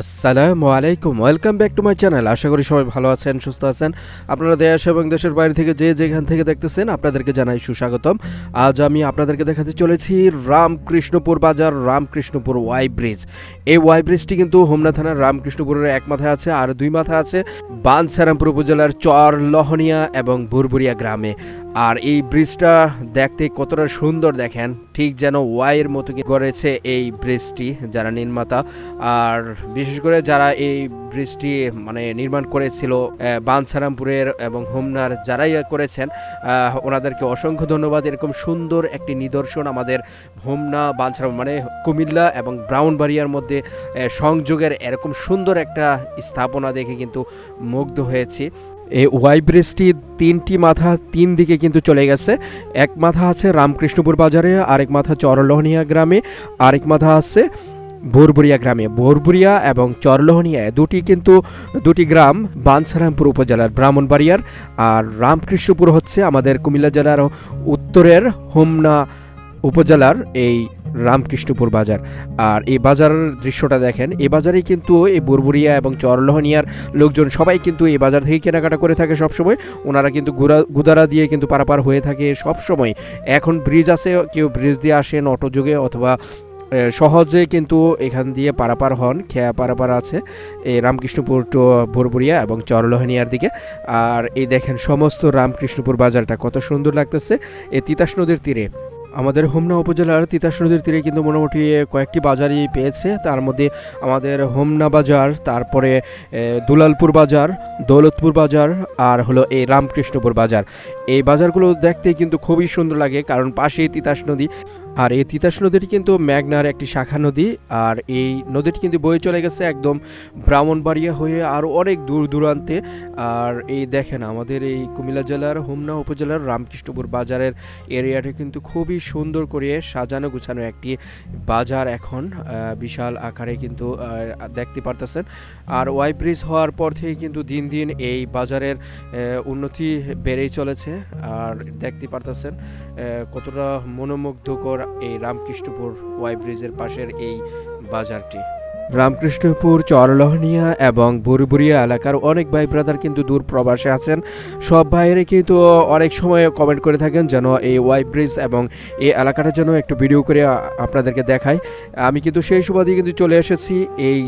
আসসালামু আলাইকুম। Welcome back to my channel আশা করি সবাই ভালো আছেন, সুস্থ আছেন। আপনারা দেশ এবং দেশের বাইরে থেকে যে যেখান থেকে দেখতেছেন, আপনাদেরকে জানাই সুস্বাগতম। আজ আমি আপনাদেরকে দেখাতে চলেছি রামকৃষ্ণপুর বাজার, রামকৃষ্ণপুর ওয়াই ব্রিজ এই ওয়াই ব্রিজটি কিন্তু হোমনা থানার রামকৃষ্ণপুরের এক মাথায় আছে আর দুই মাথা আছে বানসারামপুর উপজেলার চর লহনিয়া এবং বুরবুরিয়া গ্রামে। আর এই ব্রিজটা দেখতে কতটা সুন্দর দেখেন, ঠিক যেন ওয়াইয়ের মতো করেছে এই ব্রিজটি, যারা নির্মাতা। আর বিশেষ করে যারা এই ব্রিজটি মানে নির্মাণ করেছিল বানসারামপুরের এবং হোমনার যারাই করেছেন ওনাদেরকে অসংখ্য ধন্যবাদ। এরকম সুন্দর একটি নিদর্শন আমাদের হোমনা বানসারাম মানে কুমিল্লা এবং ব্রাউনবাড়িয়ার মধ্যে সংযোগের এরকম সুন্দর একটা স্থাপনা দেখে কিন্তু মুগ্ধ হয়েছি। এই ওয়াই তিনটি মাথা তিন দিকে কিন্তু চলে গেছে। এক মাথা আছে রামকৃষ্ণপুর বাজারে, আরেক মাথা চরলোহনিয়া গ্রামে, আরেক মাথা আছে বোরবুরিয়া গ্রামে। বোরবুরিয়া এবং চরলোহনিয়া দুটি কিন্তু দুটি গ্রাম, বানসারামপুর উপজেলার ব্রাহ্মণবাড়িয়ার। আর রামকৃষ্ণপুর হচ্ছে আমাদের কুমিল্লা জেলার উত্তরের হোমনা উপজেলার এই রামকৃষ্ণপুর বাজার। আর এই বাজারের দৃশ্যটা দেখেন এই বাজারে কিন্তু এই বুরবুরিয়া এবং চরলোহনিয়ার লোকজন সবাই কিন্তু এই বাজার থেকে কেনাকাটা করে থাকে সবসময়। ওনারা কিন্তু গুড়া, গুদারা দিয়ে কিন্তু পারাপার হয়ে থাকে সবসময়। এখন ব্রিজ আছে, কেউ ব্রিজ দিয়ে আসেন অটো যোগে অথবা সহজে কিন্তু এখান দিয়ে পারাপার হন, খেয়া পারাপার আছে এই রামকৃষ্ণপুর টু ভোরবুরিয়া এবং চরলোহানিয়ার দিকে। আর এই দেখেন সমস্ত রামকৃষ্ণপুর বাজারটা কত সুন্দর লাগতেছে এই তিতাস নদীর তীরে। আমাদের হোমনা উপজেলার তিতাস নদীর তীরে কিন্তু মোটামুটি কয়েকটি বাজারই পেয়েছে। তার মধ্যে আমাদের হোমনা বাজার, তারপরে দুলালপুর বাজার, দৌলতপুর বাজার, আর হলো এই রামকৃষ্ণপুর বাজার। এই বাজারগুলো দেখতে কিন্তু খুবই সুন্দর লাগে, কারণ পাশেই তিতাস নদী। আর এই তিতাস নদীটি কিন্তু ম্যাগনার একটি শাখা নদী, আর এই নদীটি কিন্তু বয়ে চলে গেছে একদম ব্রাহ্মণবাড়িয়া হয়ে আরও অনেক দূর দূরান্তে। আর এই দেখেন, আমাদের এই কুমিল্লা জেলার, হোমনা উপজেলার, রামকৃষ্ণপুর বাজারের এরিয়াটি কিন্তু খুবই সুন্দর করে সাজানো গুছানো একটি বাজার এখন বিশাল আকারে কিন্তু দেখতে পারতেছেন। আর ওয়াই ব্রিজ হওয়ার পর থেকে কিন্তু দিন দিন এই বাজারের উন্নতি বেড়েই চলেছে। আর দেখতে পারতেছেন কতটা মনোমুগ্ধকর এই রামকৃষ্ণপুর ওয়াই ব্রিজের পাশের এই বাজারটি। রামকৃষ্ণপুর, চরলহনিয়া এবং বুরবুরিয়া এলাকার অনেক ভাই ব্রাদার কিন্তু দূর প্রবাসে আছেন। সব ভাইয়েরা কিন্তু অনেক সময় কমেন্ট করে থাকেন যেন এই ওয়াই ব্রিজ এবং এই এলাকাটা যেন একটু ভিডিও করে আপনাদেরকে দেখাই আমি কিন্তু সেই সুবাদে কিন্তু চলে এসেছি এই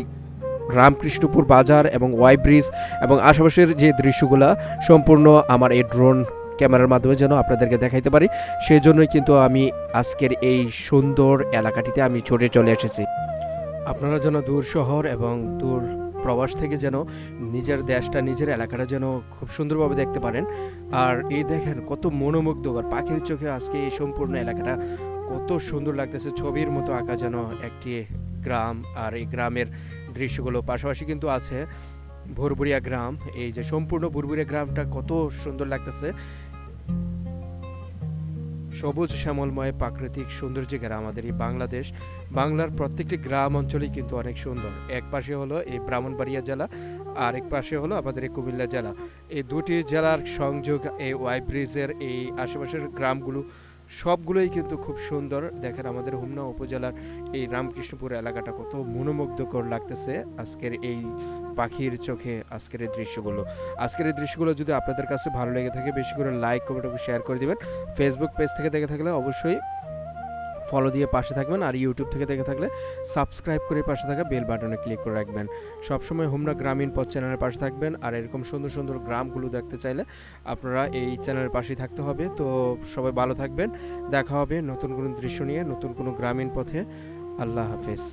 রামকৃষ্ণপুর বাজার এবং ওয়াই ব্রিজ এবং আশেপাশের যে দৃশ্যগুলা, সম্পূর্ণ আমার এই ড্রোন ক্যামেরার মাধ্যমে যেন আপনাদেরকে দেখাইতে পারি। সেই জন্যই কিন্তু আমি আজকের এই সুন্দর এলাকাটিতে আমি ছুটে চলে এসেছি। আপনারা যেন দূর শহর এবং দূর প্রবাস থেকে যেন নিজের দেশটা, নিজের এলাকাটা যেন খুব সুন্দরভাবে দেখতে পারেন। আর এই দেখেন কত মনোমুগ্ধকর, পাখির চোখে আজকে এই সম্পূর্ণ এলাকাটা কত সুন্দর লাগতেছে। ছবির মতো আঁকা যেন একটি গ্রাম, আর এই গ্রামের দৃশ্যগুলো পাশাপাশি কিন্তু আছে। ভুরভুরিয়া গ্রাম, এই যে সম্পূর্ণ ভুরভুরিয়া গ্রামটা কত সুন্দর লাগতেছে। সবুজ শ্যামলময় প্রাকৃতিক সৌন্দর্য গ্রাম আমাদের এই বাংলাদেশ। বাংলার প্রত্যেকটি গ্রাম অঞ্চলেই কিন্তু অনেক সুন্দর। এক পাশে হলো এই ব্রাহ্মণবাড়িয়া জেলা আর এক পাশে হলো আমাদের এই কুমিল্লা জেলা। এই দুটি জেলার সংযোগ এই ওয়াই ব্রিজের এই আশেপাশের গ্রামগুলো সবগুলোই কিন্তু খুব সুন্দর। দেখেন আমাদের হুমনা উপজেলার এই রামকৃষ্ণপুর এলাকাটা কত মনোমুগ্ধকর লাগতেছে আজকের এই পাখির চোখে আজকের এই দৃশ্যগুলো। আজকের এই দৃশ্যগুলো যদি আপনাদের কাছে ভালো লেগে থাকে, বেশি করে লাইক কমেন্ট এবং শেয়ার করে দেবেন। ফেসবুক পেজ থেকে দেখে থাকলে অবশ্যই ফলো দিয়ে পাশে থাকবেন আর ইউটিউব থেকে দেখে থাকলে সাবস্ক্রাইব করে পাশে থাকা বেল বাটনে ক্লিক করে রাখবেন। সবসময় হোমরা গ্রামীণ পথ চ্যানেলের পাশে থাকবেন আর এরকম সুন্দর সুন্দর গ্রামগুলো দেখতে চাইলে আপনারা এই চ্যানেলের পাশেই থাকতে হবে। তো সবাই ভালো থাকবেন। দেখা হবে নতুন কোনো দৃশ্য নিয়ে, নতুন কোনো গ্রামীণ পথে। আল্লাহ হাফেজ।